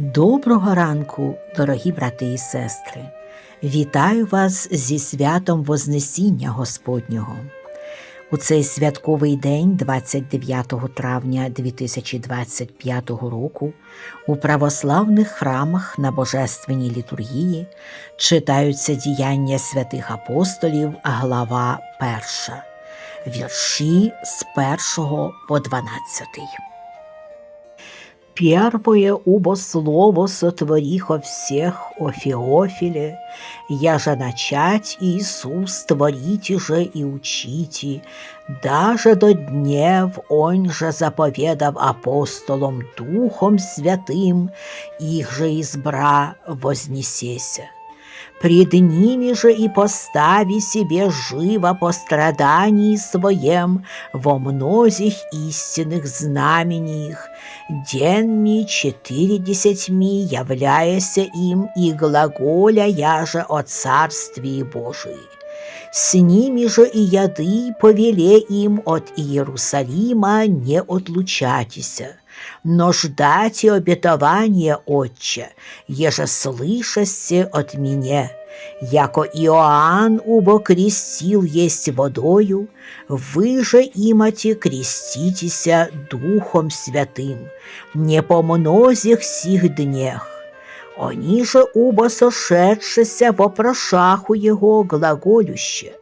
Доброго ранку, дорогі брати і сестри! Вітаю вас зі святом Вознесіння Господнього. У цей святковий день, 29 травня 2025 року, у православних храмах на Божественній літургії читаються діяння святих апостолів, глава 1, вірші з 1 по 12. Первое убо слово сотворихо всех о Феофиле, я же начать Иисус творите же и учите, даже до днев он же заповедав апостолам Духом Святым, их же избра вознесеся. Пред ними же и постави себе живо по страдании своем во многих истинных знамениях, деньми четыредесятьми являяся им и глаголя я же о Царствии Божии. С ними же и яды повеле им от Иерусалима не отлучатися, но ждайте обетования Отче, еже слышасте от меня, яко Иоанн убо крестил есть водою, вы же имате креститеся Духом Святым, не по многих сих днях. Они же убо сошедшися вопрошаху Его глаголюще.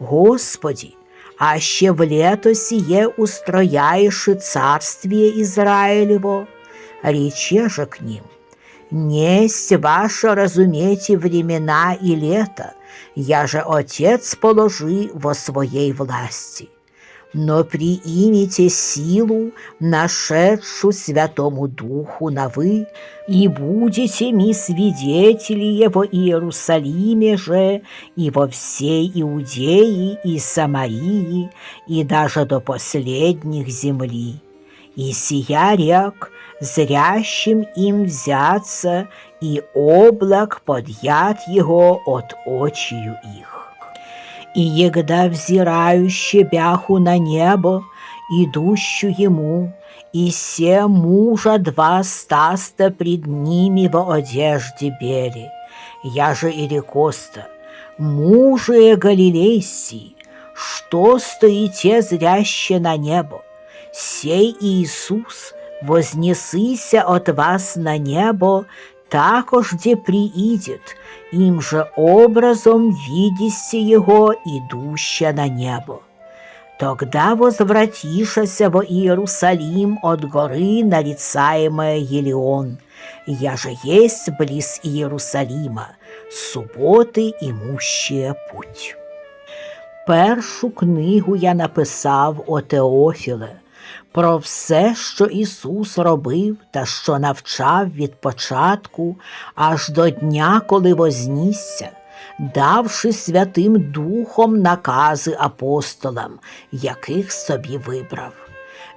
Господи, аще в лето сие устрояешь царствие Израилево, рече же к ним. Несть ваше разумейте времена и лето, я же Отец положи во своей власти. Но приимите силу, нашедшую Святому Духу на вы, и будете ми свидетели Его Иерусалиме же, и во всей Иудеи и Самарии, и даже до последних земли. И сия рек, зрящим им взяться, и облак подъят его от очию их. И егда взирающий бяху на небо, идущую ему, и се мужа два стаста пред ними во одежде бели. Я же и рекоста, мужи Галилейси, что стоите зряще на небо? Сей Иисус, вознесися от вас на небо, також де приидет, им же образом видите его, идуща на небо. Тогда возвратишася во Иерусалим от горы, нарицаемая Елеон, я же есть близ Иерусалима, субботи імущие путь. Першу книгу я написав о Теофіле, про все, що Ісус робив та що навчав від початку аж до дня, коли вознісся, давши Святим Духом накази апостолам, яких собі вибрав.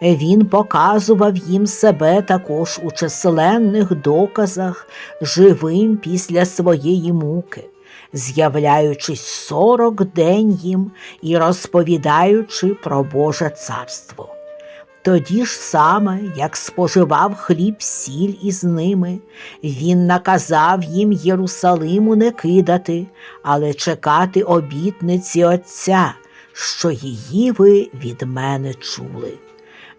Він показував їм себе також у численних доказах, живим після своєї муки, з'являючись сорок день їм і розповідаючи про Боже царство. Тоді ж саме, як споживав хліб сіль із ними, він наказав їм Єрусалиму не кидати, але чекати обітниці Отця, що її ви від мене чули.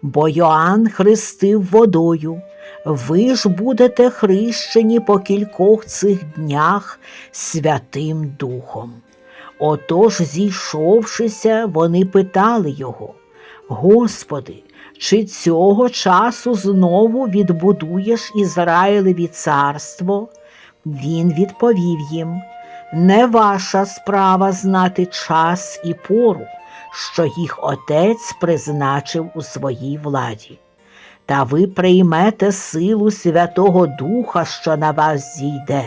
Бо Йоанн хрестив водою, ви ж будете хрещені по кількох цих днях Святим Духом. Отож, зійшовшися, вони питали його, Господи, чи цього часу знову відбудуєш Ізраїлеві царство? Він відповів їм не ваша справа знати час і пору, що їх отець призначив у своїй владі. Та ви приймете силу Святого Духа, що на вас зійде,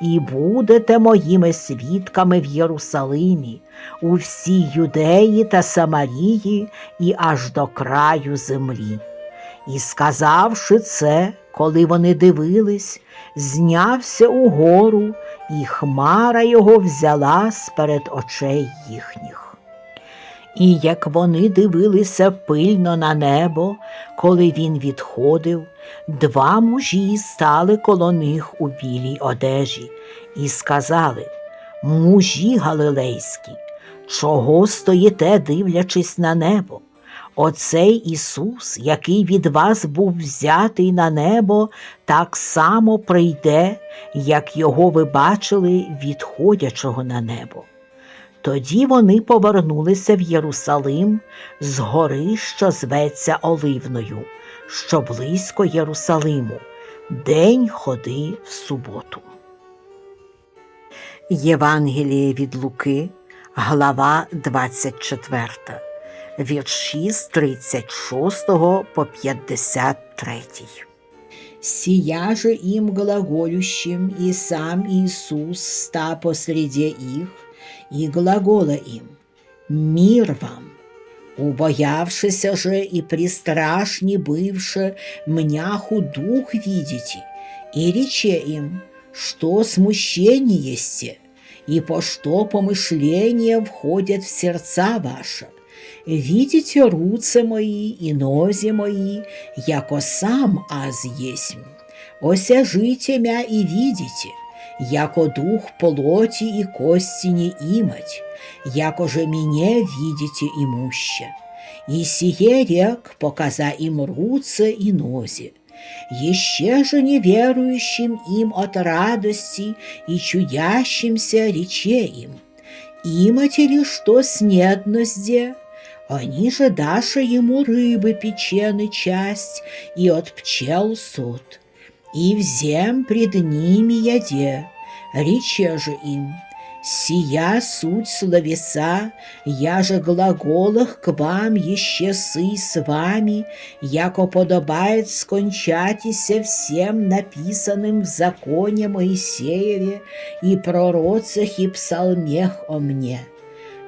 і будете моїми свідками в Єрусалимі, у всій Юдеї та Самарії і аж до краю землі. І, сказавши це, коли вони дивились, знявся угору, і хмара його взяла сперед очей їхніх. І як вони дивилися пильно на небо, коли він відходив, два мужі стали коло них у білій одежі і сказали Мужі галилейські, чого стоїте, дивлячись на небо? Оцей Ісус, який від вас був взятий на небо, так само прийде, як його ви бачили, відходячого на небо. Тоді вони повернулися в Єрусалим з гори, що зветься Оливною, що близько Єрусалиму, день ходи в суботу. Євангеліє від Луки, глава 24, вірші з 36 по 53. Сия же им глаголющим, и сам Иисус ста посреди их, и глагола им «Мир вам!» Убоявшися же и пристрашни бывше, мняху дух видите, и рече им, что смущение есте, и по что помышления входят в сердца ваши. Видите руцы мои и нози мои, яко сам аз есмь. Осяжите мя и видите, яко дух плоти и кости не имать, яко же меня видите имуще. И сие рек, показа им руцы и нози, еще же неверующим им от радости и чудящимся рече им. Имате ли что снедностде? Они же даша ему рыбы печены часть и от пчел сот. И взем пред ними яде, рече же им, Сия суть словеса, я же глаголах к вам еще сы с вами, яко подобает скончатися всем написанным в законе Моисееве и пророцах и псалмех о мне.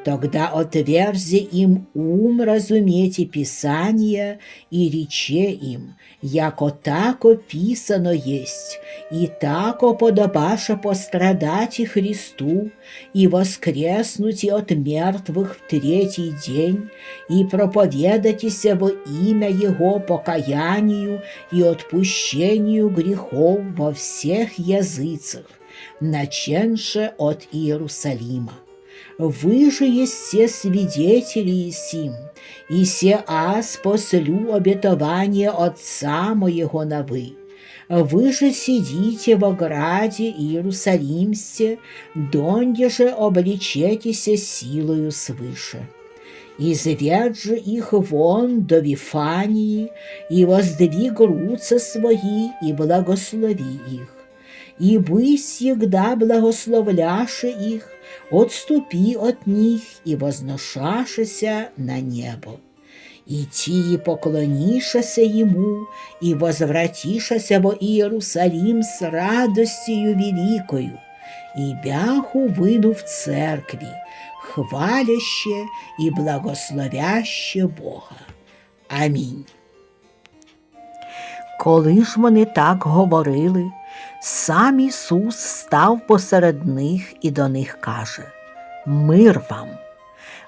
Тогда отверзи им ум разумейте Писание и рече им, яко так описано есть, и так подобаша пострадать и Христу, и воскреснуть от мертвых в третий день, и проповедайтеся во имя Его покаянию и отпущению грехов во всех языцах, наченше от Иерусалима. Вы же есть все свидетели сим, и се аз послю обетование Отца моего на вы. Вы же сидите в ограде Иерусалимсте, донде же обличетеся силою свыше. И завед же их вон до Вифании, и воздвиг руцы свои, и благослови их. И вы всегда благословляши их, отступи от них и возношашися на небо. И ті поклонишася ему, и возвратишася во Иерусалим с радостью великою, и бяху выну в церкви, хваляще и благословяще Бога. Амінь. Коли ж вони так говорили, сам Ісус став посеред них і до них каже Мир вам.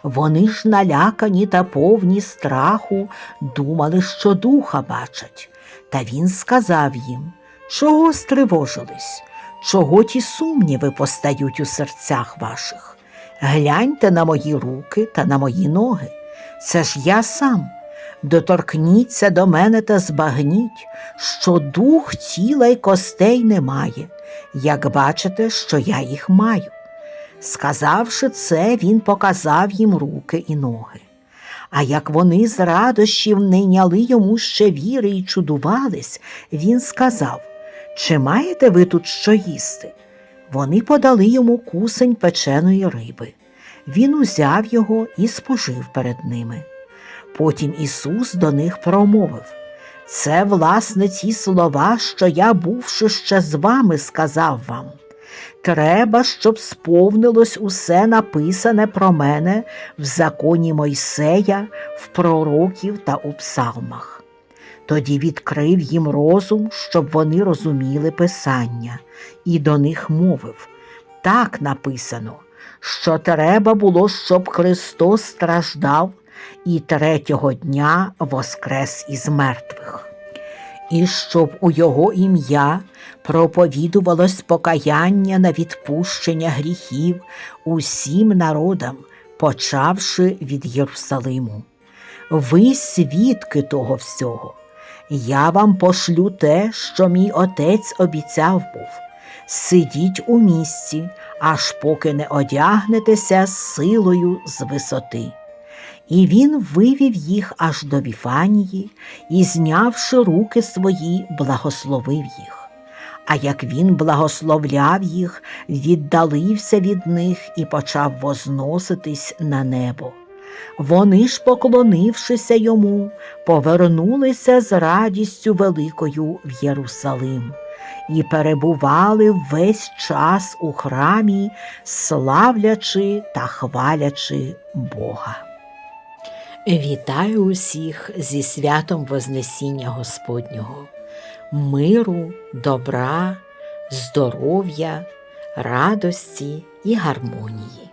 Вони ж налякані та повні страху, думали, що духа бачать. Та він сказав їм Чого стривожились? Чого ті сумніви постають у серцях ваших? Гляньте на мої руки та на мої ноги. Це ж я сам. Доторкніться до мене та збагніть, що дух тіла й костей немає, як бачите, що я їх маю. Сказавши це, він показав їм руки і ноги. А як вони з радощів не йняли йому ще віри і чудувались, він сказав Чи маєте ви тут що їсти? Вони подали йому кусень печеної риби. Він узяв його і спожив перед ними. Потім Ісус до них промовив Це, власне, ті слова, що я, бувши ще з вами, сказав вам. Треба, щоб сповнилось усе написане про мене в законі Мойсея, в пророків та у псалмах. Тоді відкрив їм розум, щоб вони розуміли Писання, і до них мовив так написано що треба було, щоб Христос страждав і третього дня воскрес із мертвих, і щоб у Його ім'я проповідувалось покаяння на відпущення гріхів усім народам, почавши від Єрусалиму. Ви свідки того всього. Я вам пошлю те, що мій отець обіцяв був. Сидіть у місці, аж поки не одягнетеся силою з висоти. І він вивів їх аж до Віфанії і, знявши руки свої, благословив їх. А як він благословляв їх, віддалився від них і почав возноситись на небо. Вони ж, поклонившися йому, повернулися з радістю великою в Єрусалим і перебували весь час у храмі, славлячи та хвалячи Бога. Вітаю усіх зі святом Вознесіння Господнього, миру, добра, здоров'я, радості і гармонії.